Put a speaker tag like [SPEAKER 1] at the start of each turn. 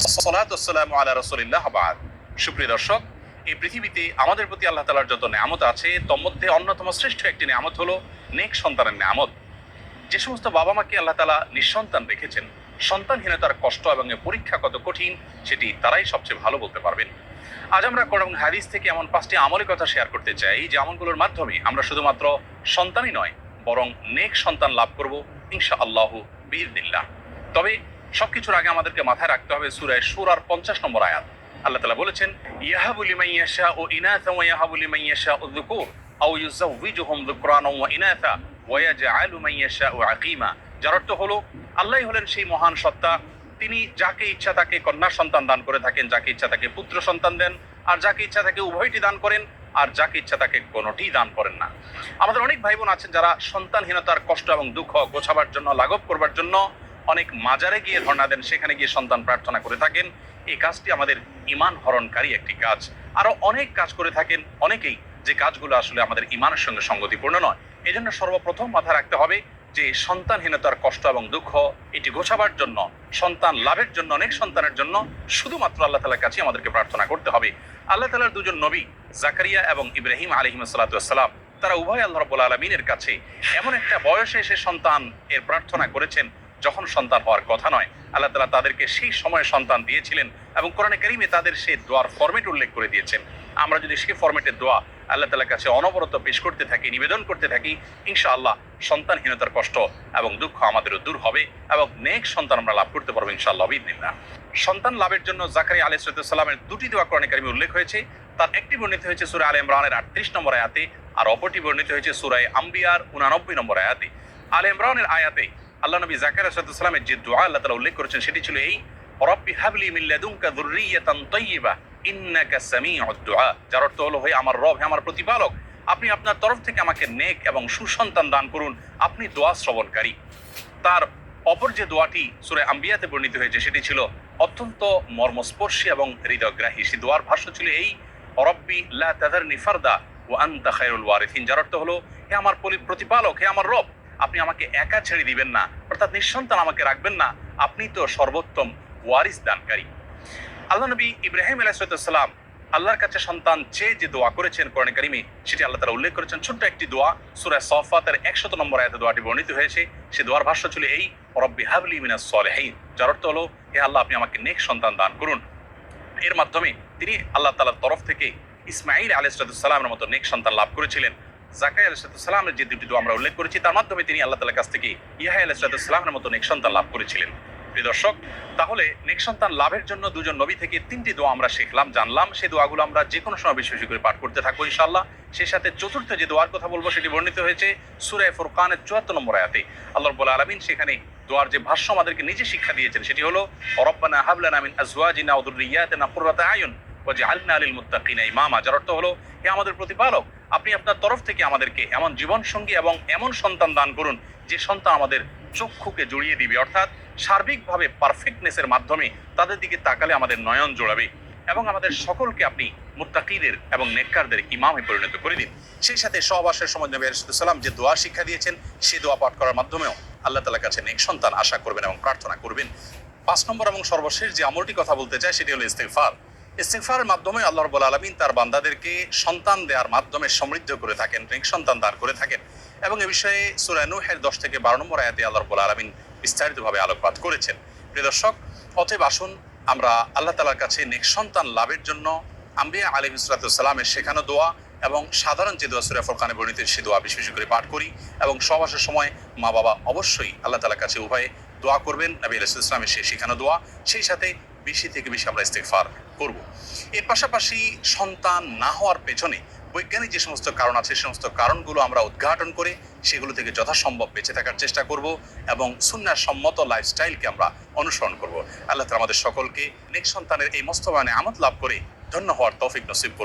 [SPEAKER 1] সালাতাম আলা রসুলিল্লাহ বাদ। সুপ্রিয় দর্শক, এই পৃথিবীতে আমাদের প্রতি আল্লাহ তালার যত নিয়ামত আছে তন্মধ্যে অন্যতম শ্রেষ্ঠ একটি নিয়ামত হলো নেক সন্তানের নিয়ামত। যে সমস্ত বাবা মাকে আল্লাহ তালা নিঃসন্তান রেখেছেন, সন্তানহীনতার কষ্ট এবং পরীক্ষা কত কঠিন, সেটি তারাই সবচেয়ে ভালো বলতে পারবেন। আজ আমরা কোরআন হাদিস থেকে এমন পাঁচটি আমলের কথা শেয়ার করতে চাই, যে আমলগুলোর মাধ্যমে আমরা শুধুমাত্র সন্তানই নয়, বরং নেক সন্তান লাভ করব ইনশা আল্লাহ বিদিল্লাহ তবে সবকিছুর আগে আমাদেরকে মাথায় রাখতে হবে সুরায় সুরার পঞ্চাশ নম্বর আয়াত। আল্লাহ তালা বলেছেন ইয়াহাবুলি মাইয়াশা ও ইনাথা ওয়া ইয়াহাবুলি মাইয়াশা ও যুকুর। আও ইউজাউযিজুহুম যুকরানা ওয়া ইনাথা ওয়া ইয়াজআলু মাইয়াশা ও আকিমা। যার অর্থ হলো, আল্লাহই হলেন সেই মহান সত্তা। তিনি যাকে ইচ্ছা তাকে কন্যা সন্তান দান করে থাকেন, যাকে ইচ্ছা তাকে পুত্র সন্তান দেন, আর যাকে ইচ্ছা তাকে উভয়টি দান করেন, আর যাকে ইচ্ছা তাকে কোনোটি দান করেন না। আমাদের অনেক ভাই বোন আছেন যারা সন্তানহীনতার কষ্ট এবং দুঃখ গোছাবার জন্য, লাঘব করবার জন্য অনেক মাজারে গিয়ে ধর্ণা দেন, সেখানে গিয়ে সন্তান প্রার্থনা করে থাকেন। এই কাজটি আমাদের ইমান হরণকারী একটি কাজ। আরও অনেক কাজ করে থাকেন, অনেকেই যে কাজগুলো আসলে আমাদের ইমানের সঙ্গে সঙ্গতিপূর্ণ নয়। এজন্য সর্বপ্রথম মাথায় রাখতে হবে যে সন্তানহীনতার কষ্ট এবং দুঃখ, এটি গোছাবার জন্য, সন্তান লাভের জন্য, অনেক সন্তানের জন্য শুধুমাত্র আল্লাহ তালার কাছে আমাদেরকে প্রার্থনা করতে হবে। আল্লাহ তালার দুজন নবী, জাকারিয়া এবং ইব্রাহিম আলহিম সাল্লাতাম তারা উভয় আল্লাহ রব্বুল আলমিনের কাছে এমন একটা বয়সে এসে সন্তান এর প্রার্থনা করেছেন যখন সন্তান হওয়ার কথা নয়, আল্লাহ তালা তাদেরকে সেই সময়ে সন্তান দিয়েছিলেন এবং কোরআনে কারিমে তাদের সেই দোয়ার ফরম্যাট উল্লেখ করে দিয়েছেন। আমরা যদি সেই ফরম্যাটের দোয়া আল্লাহ তালার কাছে অনবরত পেশ করতে থাকি, নিবেদন করতে থাকি, ইনশাআল্লাহ সন্তানহীনতার কষ্ট এবং দুঃখ আমাদেরও দূর হবে এবং নেক সন্তান আমরা লাভ করতে পারব ইনশাআল্লাহ বিদিনা সন্তান লাভের জন্য জাকারি আলী সালামের দুটি দোয়া কোরআনে কারিমে উল্লেখ হয়েছে। তার একটি বর্ণিত হয়েছে সুরা আল ইমরানের আটত্রিশ নম্বর আয়াতে, আর অপরটি বর্ণিত হয়েছে সুরায় আম্বিয়ার উনানব্বই নম্বর আয়াতে। আল ইমরানের আয়াতে আল্লাহ নবী জাকার সালামের যে দোয়া আল্লাহ তালা উল্লেখ করেছেন, সেটি ছিল এই, রব্বি হাবলি মিল্লাদুনকা যুররিয়াতান তাইয়্যিবা ইন্নাকা সামিউদ দুআ যার অর্থ হলো, হে আমার রব, হে আমার প্রতিপালক, আপনি আপনার তরফ থেকে আমাকে নেক এবং সুসন্তান দান করুন, আপনি দোয়া শ্রবণকারী তার অপর যে দোয়াটি সুরে আম্বিয়াতে বর্ণিত হয়েছে, সেটি ছিল অত্যন্ত মর্মস্পর্শী এবং হৃদয়গ্রাহী। সে দোয়ার ভাষ্য ছিল এই, রব্বি লা তাদারনি ফারদা ও আন্তা খায়রুল ওয়ারিথিন যার অর্থ হলো, হে আমার পলি- প্রতিপালক, হে আমার রব আপনি আমাকে একা ছেড়ে দিবেন না, অর্থাৎ নিঃসন্তান আমাকে রাখবেন না। আপনি তো সর্বোত্তম ওয়ারিস দানকারী। আল্লাহ নবী ইব্রাহিম আলাইসালাম আল্লাহর কাছে সন্তান চেয়ে যে দোয়া করেছেন কোরআন কারিমে, সেটি আল্লাহ তালা উল্লেখ করেছেন। ছোট্ট একটি দোয়া, সুরা সফাতের একশত নম্বর আয়াতে দোয়াটি বর্ণিত হয়েছে। সে দোয়ার ভাষ্য ছিল এই, রব্বি হাবলি মিনাস সলেহাইন যার অর্থ হলো, হে আল্লাহ, আপনি আমাকে নেক সন্তান দান করুন। এর মাধ্যমে তিনি আল্লাহ তালার তরফ থেকে ইসমাইল আলাইসালামের মতো নেক সন্তান লাভ করেছিলেন। জাকাই আলাইসালামের যে দুটি দোয়া আমরা উল্লেখ করেছি, তার মাধ্যমে তিনি আল্লাহ তালার কাছ থেকে ইহাই আলাইসালামের মতো নেক সন্তান লাভ করেছিলেন। প্রিয় দর্শক, তাহলে নেক সন্তান লাভের জন্য দুজন নবী থেকে তিনটি দোয়া আমরা শিখলাম, জানলাম। সেই দোয়াগুলো আমরা যে কোনো সময় বেশি বেশি করে পাঠ করতে থাকব ইনশাল্লাহ সেই সাথে চতুর্থ যে দোয়ার কথা বলব, সেটি বর্ণিত হয়েছে সুরায় ফুরকানের চুয়াত্তর নম্বর আয়াতে। আল্লাহ বলে আলমিন সেখানে দোয়ার যে ভাষ্য আমাদেরকে নিজে শিক্ষা দিয়েছেন, সেটি হলো, রব্বানা হাবলানা মিন আজওয়াজিনা ওয়া যুররিয়াতিনা কুররাতা আয়ুন। ওয়াজআলনা লিল মুত্তাকিনা ইমামা, যার অর্থ হলো, হে আমাদের প্রতিপালক, আপনি আপনার তরফ থেকে আমাদেরকে এমন জীবন সঙ্গী এবং এমন সন্তান দান করুন, যে সন্তান আমাদের চক্ষুকে জড়িয়ে দিবে। অর্থাৎ সার্বিকভাবে পারফেক্টনেসের মাধ্যমে তাদের দিকে তাকালে আমাদের নয়ন জোড়াবে এবং আমাদের সকলকে আপনি মুত্তাকিদের এবং নেককারদের ইমামে পরিণত করে দিন। সেই সাথে সহবাসের সময় নবী সাল্লাম যে দোয়া শিক্ষা দিয়েছেন সেই দোয়া পাঠ করার মাধ্যমেও আল্লাহ তালার কাছে নেক সন্তান আশা করবেন এবং প্রার্থনা করবেন। পাঁচ নম্বর এবং সর্বশেষ যে আমলটি কথা বলতে চাই, সেটি হলো ইস্তেফার ইস্তেফারের মাধ্যমে আল্লাহ রব্বুল আলমিন তার বান্দাদেরকে সন্তান দেওয়ার মাধ্যমে সমৃদ্ধ করে থাকেন নেক সন্তান দান করে থাকেন এবং এ বিষয়ে সুরা নুহের দশ থেকে বারো নম্বর আয়াতে আল্লাহ রব্বুল আলমিন বিস্তারিতভাবে আলোকপাত করেছেন। প্রিয় দর্শক, অতএব আসুন আমরা আল্লাহ তালার কাছে নেক সন্তান লাভের জন্য আম্বিয়া আলিম ইসলাতামের শেখানো দোয়া এবং সাধারণ যে দোয়া সুরা ফরকানে বর্ণিত সে দোয়া বেশি বেশি করে পাঠ করি এবং সবাসের সময় মা বাবা অবশ্যই আল্লাহ তালার কাছে উভয়ে দোয়া করবেন। নবী আলাইহিস ইসলামের সে শেখানো দোয়া, সেই সাথে বেশি থেকে বেশি আমরা ইস্তেফার করব এর পাশাপাশি সন্তান না হওয়ার পেছনে বৈজ্ঞানিক যে সমস্ত কারণ আছে, সে সমস্ত কারণগুলো আমরা উদ্ঘাটন করে সেগুলো থেকে যথাসম্ভব বেঁচে থাকার চেষ্টা করব এবং সুন্নার সম্মত লাইফস্টাইলকে আমরা অনুসরণ করব আল্লাহ তালা আমাদের সকলকে নেক্সট সন্তানের এই মস্তবায়নে আমত লাভ করে ধন্য হওয়ার তৌফিক নসিব।